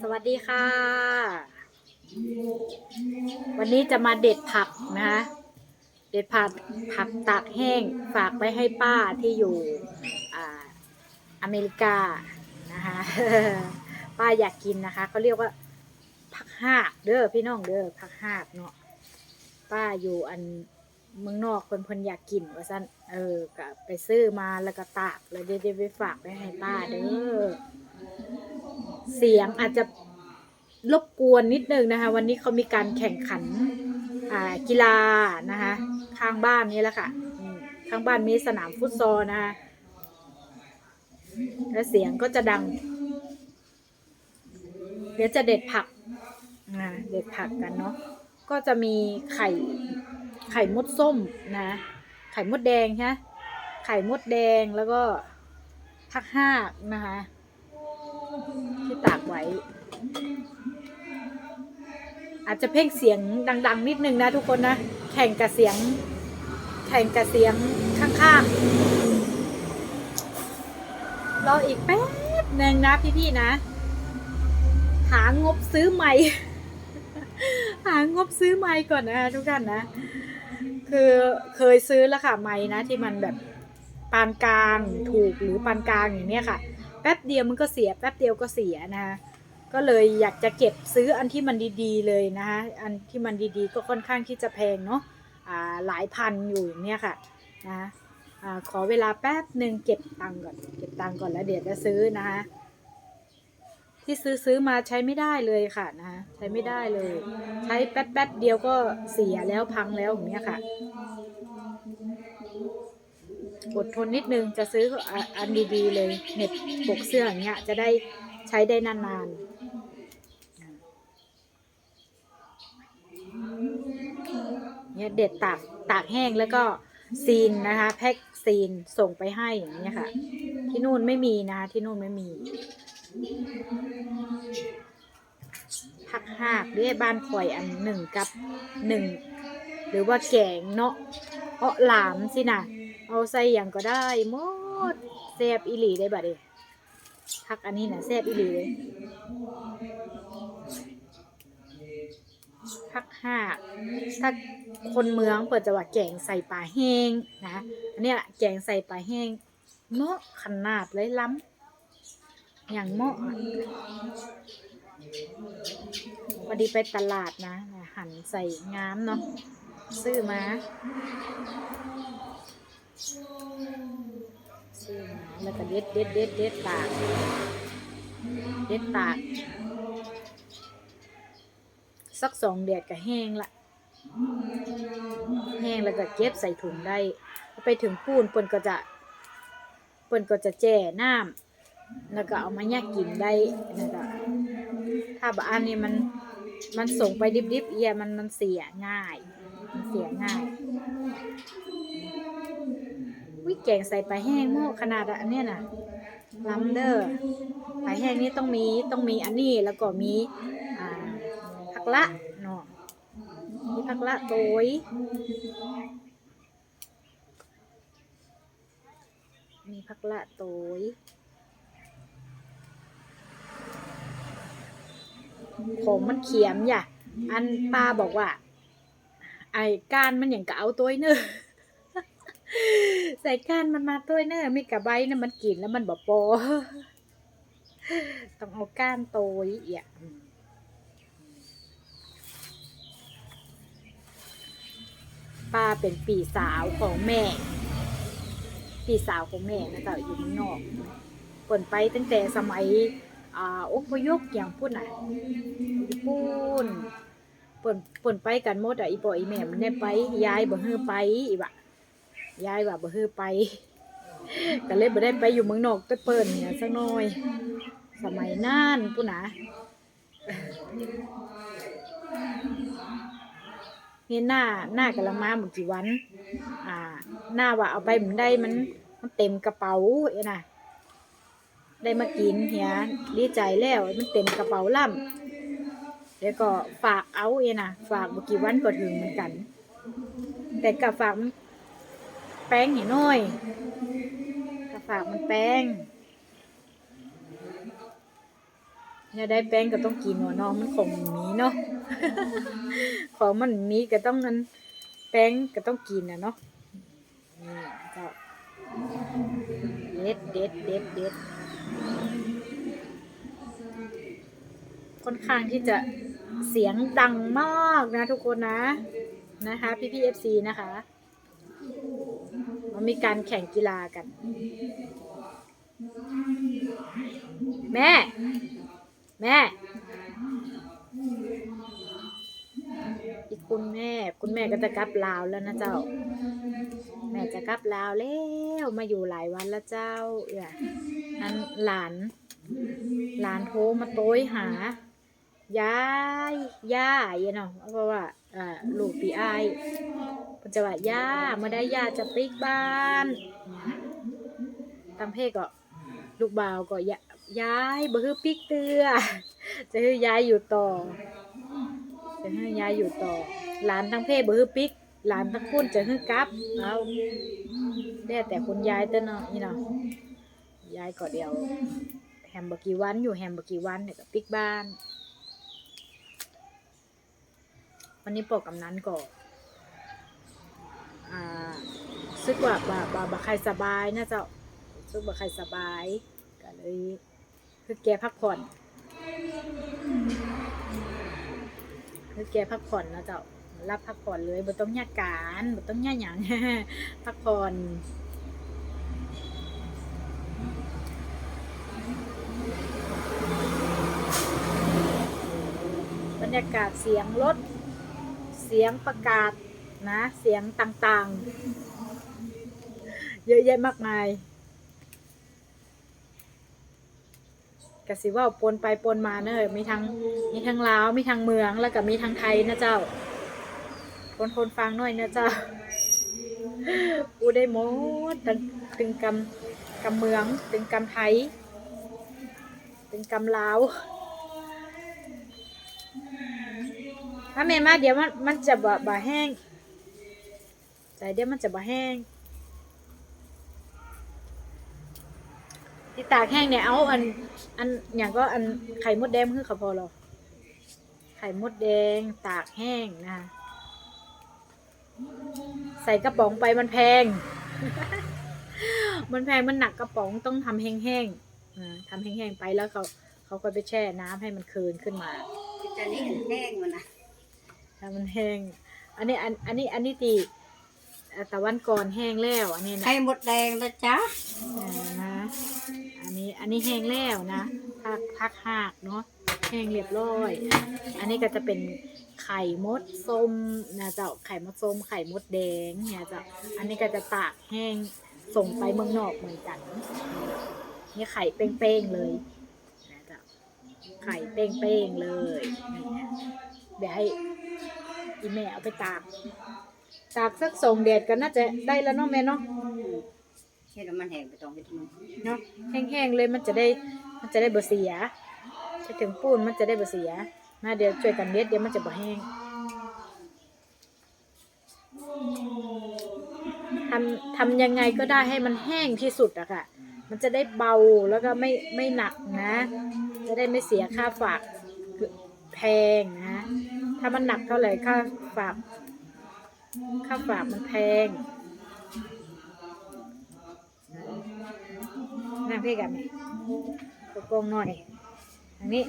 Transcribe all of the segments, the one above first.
สวัสดีค่ะ วันนี้จะมาเด็ดผักนะคะเด็ดผักผักตากแห้งฝากไปให้ป้าที่อยู่อ่าอเมริกานะคะป้าอยากกินนะคะเขาเรียกว่าผักหากเด้อพี่น้องเด้อผักหากเนาะป้าอยู่อันเมืองนอกคนพนอยากกินว่าสั้นเออก็ไปซื้อมาแล้วก็ตากแล้วเดี๋ยวไปฝากไปให้ป้าเด้อ เสียงอาจจะรบกวนนิดนึงนะคะ วันนี้เขามีการแข่งขันกีฬานะคะข้างบ้านนี่แหละค่ะข้างบ้านมีสนามฟุตซอลนะคะแล้วเสียงก็จะดัง เดี๋ยวจะเด็ดผักเด็ดผักกันเนาะก็จะมีไข่ไข่มดส้มนะ ไข่มดแดงใช่ไหมไข่มดแดงแล้วก็ผักห้านะคะ ตากไว้ อาจจะเพ่งเสียงดัง ๆ นิดนึงนะทุกคนนะ แข่งกับเสียง แข่งกับเสียงข้างๆรออีกแป๊บหนึ่งนะพี่ๆนะ หางบซื้อใหม่ หางบซื้อไม้ก่อนนะทุกท่านนะ คือเคยซื้อแล้วค่ะไม้นะที่มันแบบปานกลางถูกหรือปานกลางอย่างเนี้ยค่ะ แป๊บเดียวมันก็เสีย แป๊บเดียวก็เสียนะคะก็เลยอยากจะเก็บซื้ออันที่มันดีๆเลยนะคะอันที่มันดีๆก็ค่อนข้างที่จะแพงเนาะอ่าหลายพันอยู่อย่างเนี้ยค่ะนะอ่าขอเวลาแป๊บหนึ่งเก็บตังค์ก่อนเก็บตังค์ก่อนแล้วเดี๋ยวจะซื้อนะคะที่ซื้อซื้อมาใช้ไม่ได้เลยค่ะนะคะใช้ไม่ได้เลย ใช้แป๊บแป๊บๆเดียวก็เสียแล้วพังแล้วอย่างเนี้ยค่ะ อดทนนิดนึงจะซื้ออันดีๆเลยเน็บปกเสื้ออย่างเงี้ยจะได้ใช้ได้นานๆเนี่ยเด็ดตากตากแห้งแล้วก็ซีนนะคะแพ็คซีนส่งไปให้อย่างเงี้ยค่ะ ที่นู่นไม่มีนะที่นู่นไม่มีผักหากเรียบ้านข่อยอันหนึ่งกับหนึ่งหรือว่าแกงเนาะเพาะหลามสินะ เอาใส่อย่างก็ได้หมดแซบอีหลีได้บัดเดพักอันนี้นะแซบอีหลีเลยพักห้าถ้าคนเมืองเปิดจะว่าแกงใส่ปลาแห้งนะ อันนี้ยแกงใส่ปลาแห้งเหมาะขนาดเลยล้ำอย่างเหมาะพอดีไปตลาดนะ หันใส่งามเนาะซื้อมา แล้วก็เด็ดเด็ดเด็ดเด็ดตาก เด็ดตาก สักสองเดือนก็แห้งละ แห้งแล้วก็เก็บใส่ถุงได้ ไปถึงปูนเปิ้นก็จะ เปิ้นก็จะแจ่น้ำแล้วก็เอามาแยกกินได้แล้วก็ถ้าบอันนี้มันมันส่งไปดิบๆเอียมันมันเสียง่าย มันเสียง่าย วิแกงใส่ปลาแห้งโม่ขนาดอันเนี้ยน่ะล้ำเด้อปลาแห้งนี้ต้องมีต้องมีอันนี้แล้วก็มีอ่าผักละเนาะมีผักละโตยมีผักละโตยของมันเขียมอย่ะ อันป้าบอกว่า ไอ้ก้านมันอย่างกะเอาตัวเนอ ใส่ก้านมันมาตัวเนอะไม่กะใบนะมันกินแล้วมันบ่ปอต้องเอาก้านโตยเอียป้าเป็นปีสาวของแม่ ปีสาวของแม่นะคะอยู่เมืองนอกเปินไปตั้งแต่สมัยอ่าอพยพอย่างพูดน่ะญี่ปุ่นเปิ่นเปิ่นไปกันหมดอะอีปออีแม่มันได้ไปยายบ่ฮือไปอีบะ ยายว่าบ่ฮือไปก็เลยบ่ได้ไปอยู่เมืองนอกไปเปิ้นเนี่ยสักหน่อย สมัยนั้นพูดน่ะนี่หน้าหน้ากำลังมาเมื่อกี่วัน อ่า หน้าว่าเอาไปมันได้มัน มันเต็มกระเป๋าเอ้น่ะ ได้มากินเฮียดีใจแล้วมันเต็มกระเป๋าล่ำแล้วก็ฝากเอาเองนะฝากเมื่อกี่วันก็ถึงเหมือนกัน แต่กับฝากมัน แป้งหน่อยกับฝากมันแป้งเนี่ยได้แป้งก็ต้องกินหัวน้องมันของมีเนาะ ของมันมีก็ต้องนั้นแป้งก็ต้องกินนะเนาะ นี่เจ้าเด็ดเด็ดเด็ดเด็ดค่อนข้างที่จะเสียงดังมากนะทุกคนนะ นะคะพี่พี่เอฟซีนะคะ มันมีการแข่งกีฬากัน แม่ แม่อีกคุณแม่ คุณแม่ก็จะกลับลาวแล้วนะเจ้า แม่จะกลับลาวแล้วมาอยู่หลายวันแล้วเจ้าเอ่ยอันหลาน หลานโทรมาโต้ยหายายย่าเยเนาะเพราะว่าอ่าลูกปีอาย นจะว่าย่าเมื่อได้ย่าจะปิ๊กบ้านตามเพศก็ลูกบ่าวก็ยะยายบ่คือปิกเตือจะคือย้ายอยู่ต่อจะให้ย้ายอยู่ต่อหลานทั้งเพศบ่คือปิกหลานทั้งคุณจะคือกลับเอาได้แต่คุณยายเต้นเนาะนี่เนาะย้ายก็เดียวแฮมบกี่วันอยู่แฮมบกี่วันเนี่ยก็ปิกบ้าน วันนี้ปอกกำนันก็อ่าซึกว่าบ่าบ่าบ่ใครสบายนะเจ้าซึกบ่าใครสบายก็เลยคือแกพักผ่อนคือแกพักผ่อนนะเจ้ารับพักผ่อนเลยบ่ต้องยากการบ่ต้องยากหยังพักผ่อนบรรยากาศเสียงรถ เสียงประกาศ นะ เสียงต่างๆ เยอะแยะมากมายกสิว่าปนไปปนมาเนอะมีทั้งมีทั้งลาวมีทั้งเมืองแล้วก็มีทั้งไทยนะเจ้าคนคนฟังหน่อยนะเจ้าอูได้หมดตึงตึงกำกำเมืองตึงกำไทยตึงกำลาวถ้าเมมาเดี๋ยวมันมันจะบะบะแห้ง แต่เดี๋ยวมันจะบะแห้ง ที่ตากแห้งเนี่ยเอาอัน อันอย่างก็อันไข่มดแดงคือเขาพอหรอไข่มดแดงตากแห้งนะคะใส่กระป๋องไปมันแพง มันแพงมันหนักกระป๋องต้องทำแห้งๆอ่าทำแห้งๆไปแล้วเขาเขาก็ไปแช่น้ำให้มันคืนขึ้นมาจะนี่เห็นแห้งมันนะถ้ามันแห้ง อันนี้อันอันนี้อันนี้ตีเอ่อ ตะวันก่อนแห้งแล้วอันนี้นะไข่มดแดงนะจ๊ะอ่านะอันนี้อันนี้แห้งแล้วนะพักพักหากเนาะแห้งเรียบร้อย อันนี้ก็จะเป็นไข่มดส้มนะเจ้าไข่มดส้มไข่มดแดงเนี่ยเจ้าอันนี้ก็จะตากแห้งส่งไปเมืองนอกเหมือนกันนี่ไข่เป้งๆเลยนะเจ้าไข่เป้งๆเลยนี่เดี๋ยวให้อีแม่เอาไปตาก ตากสักส่งแดดก็น่าจะได้แล้วเนาะแม่เนาะเห็นแล้วมันแห้งไปตรงที่มันเนาะแห้งๆเลยมันจะได้มันจะได้บ่เสียไปถึงปูนมันจะได้บ่เสียมาเดี๋ยวช่วยกันเด็ดเดี๋ยวมันจะบ่แห้งทำทำยังไงก็ได้ให้มันแห้งที่สุดอะค่ะ มันจะได้เบาแล้วก็ไม่ไม่หนักนะ จะได้ไม่เสียค่าฝากแพงนะ ถ้ามันหนักเท่าไหร่ค่าฝาก ค่าวฝากมันแพงนั่งพี่กันไหมกระโปรงหน่อยอันนี้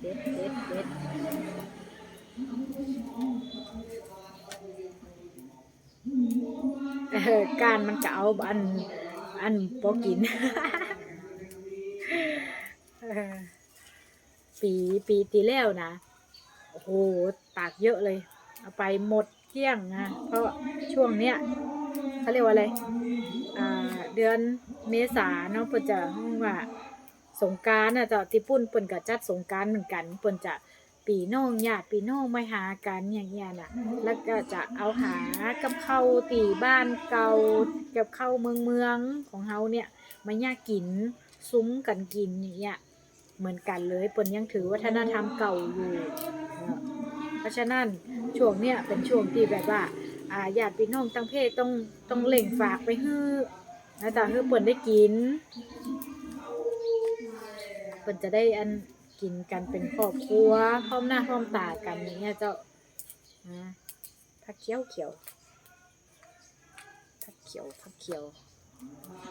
เด็ดเด็ดเด็ดการมันจะเอาอันอันพอกิน ปีปีตีแล้วนะโอ้โหตากเยอะเลย เอาไปหมดเกลี้ยงนะเพราะช่วงเนี้ยเขาเรียกว่าอะไรอ่าเดือนเมษาเนาะเปิ่นจะห้องว่าสงการน่ะจ้าที่ปุ่นเปิ่นก็จัดสงการเหมือนกันเปิ่นจะปีน้องญาติปีน้องมาหากันอย่างเงี้ยน่ะ แล้วก็จะเอาหากับข้าตีบ้านเก่ากับเข้าเมืองเมืองของเฮาเนี่ยมาย่ากินซุ้มกันกินอย่างเงี้ย เหมือนกันเลยเปิ่นยังถือวัฒนธรรมเก่าอยู่เพราะฉะนั้นช่วงเนี้ยเป็นช่วงที่แบบว่าอาญาติพี่น้องตั้งเพศต้องต้องเล่งฝากไปฮื้อแล้วแต่คือเปิ่นได้กินเปิ่นจะได้อันกินกันเป็นครอบครัวพร้อมหน้าพร้อมตากันอย่างเงี้ยเจ้านะผักเขียวเขียวผักเขียวผักเขียว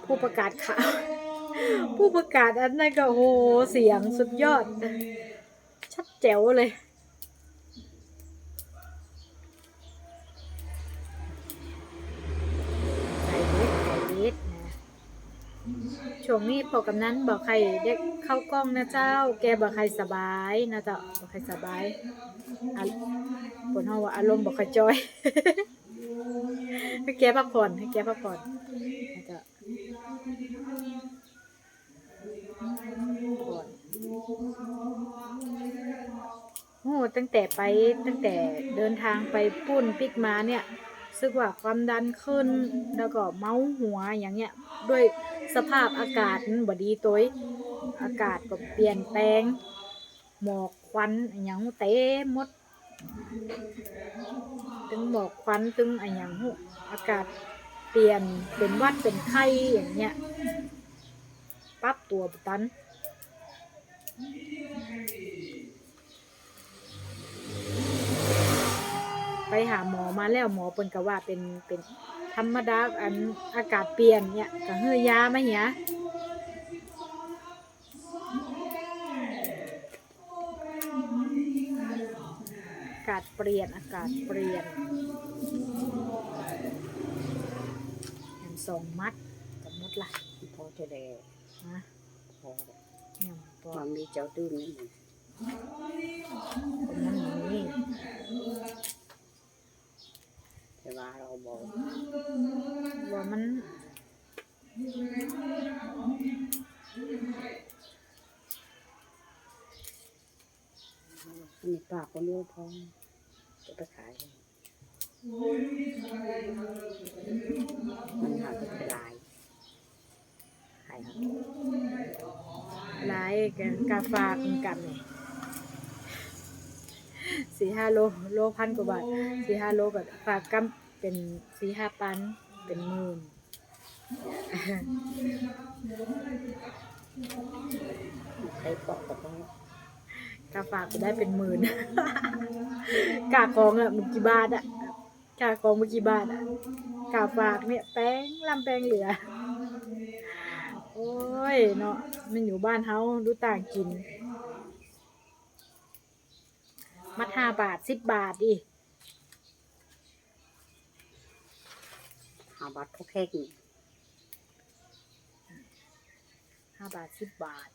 ผู้ประกาศข่าว ผู้ประกาศอันนั้นก็โอ้โหเสียงสุดยอด ชัดแจ๋วเลย ไข่เล็ดไข่เล็ดนะช่วงนี้พอกำนั้นบอกใครเด็กเข้ากล้องนะเจ้า แกบอกใครสบายนะเจ้าบอกใครสบายอะผลเฮาว่าอารมณ์บอกใครจอยให้แกพักผ่อนให้แกพักผ่อนนะเจ้าผ่อน โอ้ตั้งแต่ไปตั้งแต่เดินทางไปปุ้นปิกมาเนี่ยรู้สึกว่าความดันขึ้นแล้วก็เมาหัวอย่างเงี้ย ด้วยสภาพอากาศมันบดีตัวอากาศก็เปลี่ยนแปลง หมอกควันอย่างเต็มหมดตึงหมอกควันตึงอย่างหูอากาศเปลี่ยนเป็นวัดเป็นไข้อย่างเงี้ยปรับตัวตัน ไปหาหมอมาแล้วหมอเปิ่นก็ว่าเป็นเป็นธรรมดาอันอากาศเปลี่ยนเนี่ยก็เฮือยามาเหียอากาศเปลี่ยนอากาศเปลี่ยนแถมสองมัดกับมดละพอจะได้นะพอ เนี่ยปอมัดนมีเจ้าตื้นนี่เป็นนั่นอย่างนี้แต่ว่าเราบอกว่ามันมีปากคนเดียวพอจะไปขายเลยมันหาจะเป็นลายขายครับ หลาย กันกาฝากกันนี่สี่ห้าโลโลพันกว่าบาทสี่ห้าโลก็ฝากกัเป็นสี่ห้าปันเป็นหมื่นใช้ปอกกับต้องกาฝากก็ได้เป็นหมื่นกาของอะมันกี่บาทอะกาของมันกี่บาทอะกาฝากเนี่ยแป้งลำแป้งเหลือ โอ้ยเนาะมันอยู่บ้านเฮาดูต่างกิน มัดห้าบาทสิบบาทดิหาบัตรพวกแค่กี่ห้าบาทสิบบาท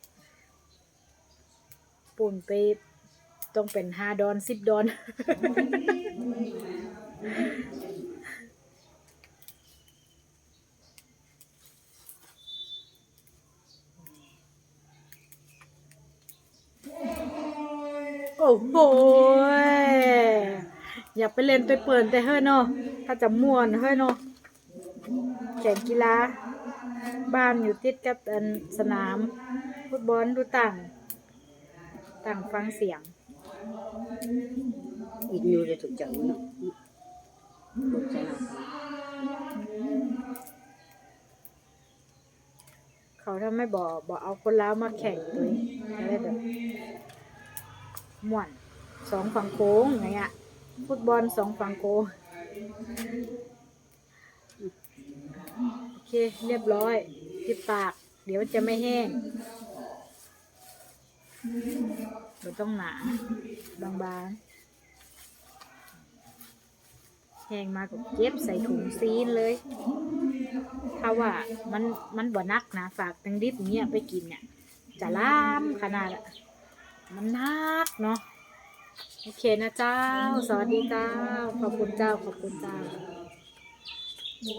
ปุ่นไปต้องเป็นห้าดอนสิบดอน โอ้โหอยากไปเล่นไปเปิดแต่เฮ้ยเนาะถ้าจะม่วนเฮ้ยเนาะแข่งกีฬา บ้านอยู่ติดกับอันสนามฟุตบอลดูต่าง ต่างฟังเสียง อีกอยู่จะถูกจังเนาะถูกใจเราเขาถ้าไม่บอกบอกเอาคนล้าวมาแข่งเลยจะได้แบบ ม่วนสองฝั่งโค้งอย่างเงี้ยฟุตบอลสองฝั่งโค้งโอเคเรียบร้อยปิดปาก เดี๋ยวจะไม่แห้งไม่ต้องหนาบางๆแห้งมาก็เก็บใส่ถุงซีนเลย ถ้าว่ามันมันบ่นักนะ ฝากตังดิบเงี้ยไปกินเนี่ยจะล่ามขนาดอะ มันนักเนาะโอเคนะเจ้า สวัสดีเจ้า ขอบคุณเจ้า ขอบคุณเจ้า